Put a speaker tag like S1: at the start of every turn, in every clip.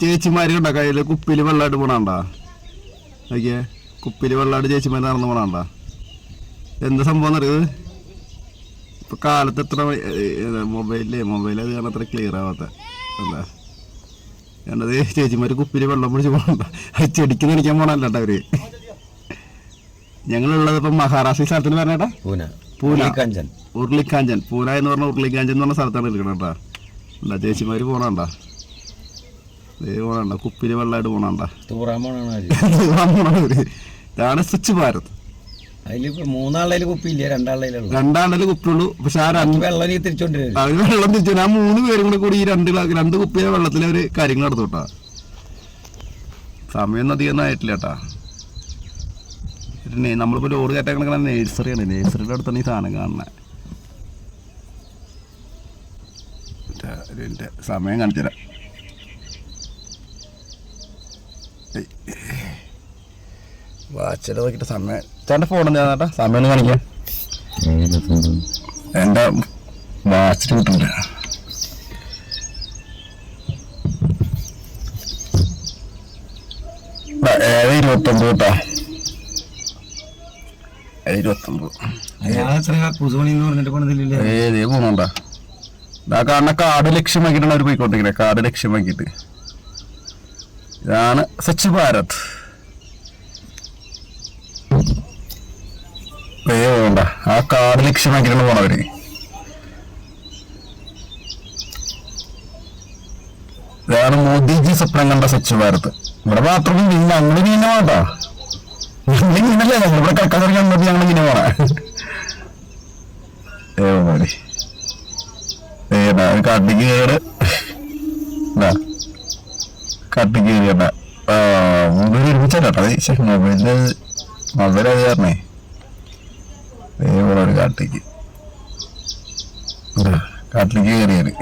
S1: ചേച്ചിമാര് കണ്ട കയ്യിൽ കുപ്പിയിൽ വെള്ളമായിട്ട് പോണാണ്ടാ നോക്കിയേ കുപ്പിയിൽ വെള്ളമായിട്ട് ചേച്ചിമാര് നടന്നു പോണാണ്ടാ എന്താ സംഭവം എന്നറിയത് ഇപ്പൊ കാലത്ത് എത്ര മൊബൈലിൽ മൊബൈൽ അത് കാരണം അത്ര ക്ലിയർ ആവാത്ത എന്താ? എന്നത് ചേച്ചിമാര് കുപ്പിയിൽ വെള്ളം പിടിച്ച് പോകണ്ട അത് ചെടിക്ക് നടിക്കാൻ പോണല്ലോ അവർ. ഞങ്ങളുള്ളത് ഇപ്പൊ മഹാരാഷ്ട്ര സ്ഥലത്തിന് പറഞ്ഞേട്ടാ
S2: പൂന.
S1: പൂന.
S2: കഞ്ചൻ
S1: ഉരുളിക്കാഞ്ചൻ. പൂന എന്ന് പറഞ്ഞ ഉരുളിക്കാഞ്ചൻ എന്ന് പറഞ്ഞ സ്ഥലത്താണ് ഇരിക്കണം കേട്ടാ. അല്ല ചേച്ചിമാര് പോണണ്ട? പോണണ്ട കുപ്പിയിൽ വെള്ളമായിട്ട് പോണണ്ട. ഇതാണ് സ്വച്ഛ് ഭാരത്.
S2: അതിലിപ്പോ മൂന്നാളേൽ കുപ്പിയില്ല? രണ്ടാളേലുള്ളൂ
S1: രണ്ടാണ്ടല്ലേ കുപ്പിയുള്ളൂ. പക്ഷെ ആ രണ്ട്
S2: വെള്ളം തിരിച്ചോണ്ടിരുന്നു
S1: അവർ വെള്ളം തിരിച്ചു ആ മൂന്ന് പേരും കൂടെ കൂടി ഈ രണ്ട് രണ്ട് കുപ്പിയെ വെള്ളത്തിൽ ഒരു കാര്യങ്ങൾ നടത്തും സമയം സമയമൊന്നും അധികം ആയിട്ടില്ല കേട്ടാ. പിന്നെ നമ്മളിപ്പോ ലോഡ് കയറ്റാൻ കിടക്കുന്ന നേഴ്സറിയാണ്. നേഴ്സറിയുടെ അടുത്താണ് ഈ സാധനം കാണുന്നത് സമയം കാണിച്ചു തരാം വാച്ചിൽ നോക്കിയിട്ട് സമയം ചേട്ടന്റെ ഫോൺ എന്താ ചേട്ടാ. സമയം ഒന്ന് കാണിക്കാം. എന്റെ വാച്ചിൽ കിട്ടില്ല ഏഴ് ഇരുപത്തൊമ്പത് കേട്ടോ ഏഴ് ഇരുപത്തൊമ്പത്. ഏതേ പോണണ്ട. ഇതാ കാണുന്ന കാട് ലക്ഷ്യമാക്കിയിട്ടാണ് അവർ പോയിക്കൊണ്ടിരിക്കുന്നത് കാട് ലക്ഷ്യമാക്കിയിട്ട് ഇതാണ് സ്വച്ഛ് ഭാരത്. കാട് ലക്ഷ്യമാക്കിയിട്ടാണ് പോണവര്. ഇതാണ് മോദിജി സ്വപ്നം കണ്ട സ്വച്ഛ ഭാരത്. ഇവിടെ മാത്രം അങ്ങനെ ഇങ്ങനെ വേണ്ട. ഞങ്ങൾ ഇവിടെ കക്കാൻ കണ്ടത് ഞങ്ങൾ ഇങ്ങനെ വേണം. ഏ മതി ഏതാ കാട്ടിക്ക് കയറ് കാട്ടിക്ക് കയറിയണ്ട ആ മൊബൈലിൽ മൊബൈൽ അത് കാരണേ. അതേപോലെ കാട്ടിലേക്ക്. കാട്ടിലേക്ക് കയറിയത്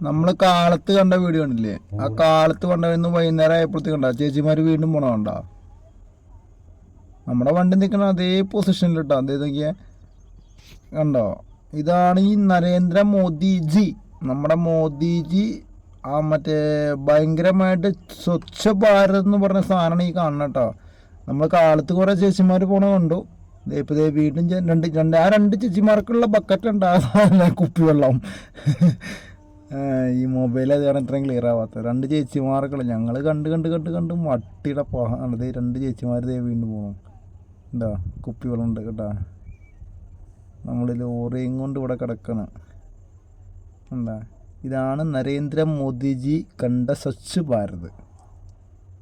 S3: നമ്മൾ കാലത്ത് കണ്ട വീഡിയോ കണ്ടില്ലേ? ആ കാലത്ത് കണ്ടവന്ന് വൈകുന്നേരം ആയപ്പോഴത്തേക്ക് കണ്ട ചേച്ചിമാര് വീണ്ടും പോണ കണ്ട? നമ്മുടെ വണ്ടി നിൽക്കണ അതേ പൊസിഷനിൽ ഇട്ടാ അതേ നോക്കിയേ കണ്ടോ? ഇതാണ് ഈ നരേന്ദ്ര മോദിജി. നമ്മുടെ മോദിജി ആ മറ്റേ ഭയങ്കരമായിട്ട് സ്വച്ഛ ഭാരത് എന്ന് പറഞ്ഞ സാധനമാണ് ഈ കാണുന്നത് കേട്ടോ നമ്മൾ കാലത്ത് കുറേ ചേച്ചിമാർ പോണ കണ്ടു. വീട്ടിൽ ദേ വീണ്ടും രണ്ട് രണ്ട് ആ രണ്ട് ചേച്ചിമാർക്കുള്ള ബക്കറ്റ് ഉണ്ടാകുന്ന കുപ്പിവെള്ളം ഈ മൊബൈൽ അത് കാരണം ഇത്രയും ക്ലിയർ ആവാത്ത രണ്ട് ചേച്ചിമാർക്കുള്ള ഞങ്ങൾ കണ്ട് കണ്ട് കണ്ട് കണ്ട് മട്ടിയുടെ പോകാണ് ദേ രണ്ട് ചേച്ചിമാർ ദേ വീണ്ടും പോകണം എന്താ കുപ്പിവെള്ളം ഉണ്ട് കേട്ടോ. നമ്മൾ ലോറിയും കൊണ്ട് ഇവിടെ കിടക്കണം. എന്താ ഇതാണ് നരേന്ദ്രമോദിജി കണ്ട സ്വച്ഛ് ഭാരത്.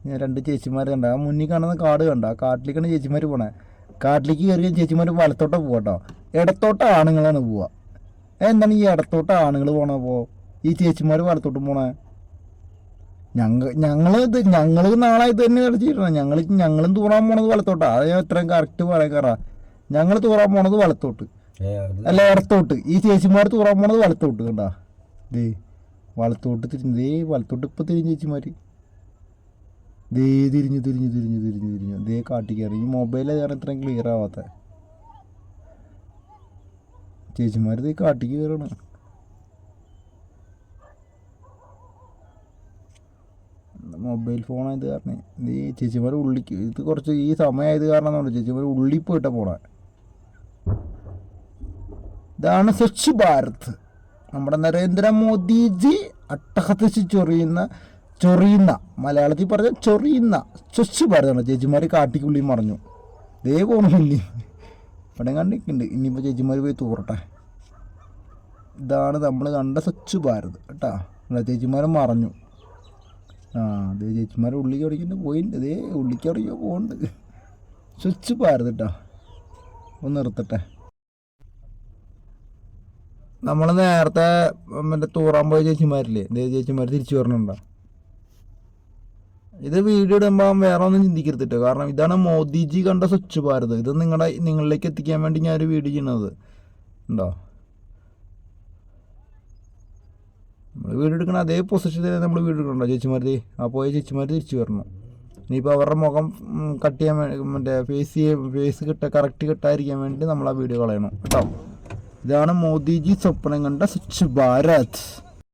S3: ഞാൻ രണ്ട് ചേച്ചിമാർ കണ്ട. ആ മുന്നിൽ കാണുന്ന കാട് കണ്ട? ആ കാട്ടിലേക്കാണ് ചേച്ചിമാർ പോണേ. കാട്ടിലേക്ക് കയറിയ ചേച്ചിമാർ വലത്തോട്ട് പോകട്ടോ ഇടത്തോട്ട് ആണുങ്ങളാണ് പോവുക എന്താണ് ഈ ഇടത്തോട്ട് ആണുങ്ങൾ പോണപ്പോ ഈ ചേച്ചിമാർ വലത്തോട്ട് പോണേ. ഞങ്ങൾ ഞങ്ങൾ ഇത് ഞങ്ങൾ നാളെ ഇത് തന്നെ കളിച്ചിട്ടുണ്ട് ഞങ്ങൾ ഞങ്ങളും തൂറാൻ പോണത് വലത്തോട്ടാ. അത് ഞാൻ ഇത്രയും കറക്റ്റ് പറയാൻ കയറാ ഞങ്ങൾ തൂറാൻ പോണത് വലത്തോട്ട്. അല്ല ഇടത്തോട്ട്. ഈ ചേച്ചിമാർ തൂറാൻ പോണത് വലത്തോട്ട് കണ്ടാ. ദേ വളത്തോട്ട് തിരിഞ്ഞു ദേ വളത്തോട്ട് ഇപ്പൊ തിരിഞ്ഞു ചേച്ചിമാര്. ദേ തിരിഞ്ഞു തിരിഞ്ഞു തിരിഞ്ഞു തിരിഞ്ഞു തിരിഞ്ഞു. ദേ കാട്ടി കയറി ഈ മൊബൈൽ കാരണം ഇത്രയും ക്ലിയർ ആവാത്ത. ചേച്ചിമാർ ദേ കാട്ടിക്ക് കയറണം. മൊബൈൽ ഫോണായത് കാരണം? ദേ ചേച്ചിമാർ ഉള്ളിക്ക് ഇത് കുറച്ച് ഈ സമയമായത് കാരണം കൊണ്ട് ചേച്ചിമാർ ഉള്ളിൽ പോണേ. ഇതാണ് സ്വച്ഛ് ഭാരത്. നമ്മുടെ നരേന്ദ്രമോദിജി അട്ടഹത്തിച്ച് ചൊറിയുന്ന ചൊറിയുന്ന മലയാളത്തിൽ പറഞ്ഞ ചൊറിയുന്ന സ്വച്ഛ് ഭാരതാണ് ചേച്ചിമാർ കാട്ടിക്കുള്ളിൽ മറഞ്ഞു. ദേ പോണില്ല ഇവിടെ കണ്ടിട്ടുണ്ട്. ഇനിയിപ്പോൾ ചേച്ചിമാർ പോയി തൂറട്ടെ. ഇതാണ് നമ്മൾ കണ്ട സ്വച്ഛ് ഭാരത് കേട്ടാ? നമ്മളെ ചേച്ചിമാരെ മറഞ്ഞു. ആ അതേ ചേച്ചിമാരെ ഉള്ളിക്ക് അടിക്കുന്നു പോയിട്ടുണ്ട് അതേ ഉള്ളിക്ക് അടിക്കുക പോകുന്നുണ്ട് സ്വച്ഛ് ഭാരത് കേട്ടോ? ഒന്ന് നിർത്തട്ടെ. നമ്മൾ നേരത്തെ മറ്റേ തൂറാൻ പോയ ചേച്ചിമാരില്ലേ? ദേ ചേച്ചിമാർ തിരിച്ചു വരണുണ്ടോ? ഇത് വീഡിയോ ഇടുമ്പോൾ വേറെ ഒന്നും ചിന്തിക്കരുത് കേട്ടോ കാരണം ഇതാണ് മോദിജി കണ്ട സ്വച്ഛ് ഭാരത്. ഇത് നിങ്ങളുടെ നിങ്ങളിലേക്ക് എത്തിക്കാൻ വേണ്ടി ഞാൻ ഒരു വീഡിയോ ചെയ്യണത്. ഉണ്ടോ? നമ്മൾ വീഡിയോ എടുക്കണ അതേ പൊസിഷനിൽ നമ്മൾ വീഡിയോ എടുക്കണോ ചേച്ചിമാർ ആ പോയ ചേച്ചിമാർ തിരിച്ചു വരണം. ഇനിയിപ്പോൾ അവരുടെ മുഖം കട്ട് ചെയ്യാൻ മറ്റേ ഫേസ് ചെയ്യാൻ ഫേസ് കിട്ട കറക്റ്റ് കിട്ടാതിരിക്കാൻ വേണ്ടി നമ്മൾ ആ വീഡിയോ കളയണം. കേട്ടോ? ഇതാണ് മോദിജി സ്വപ്നം കണ്ട സ്വച്ഛ് ഭാരത്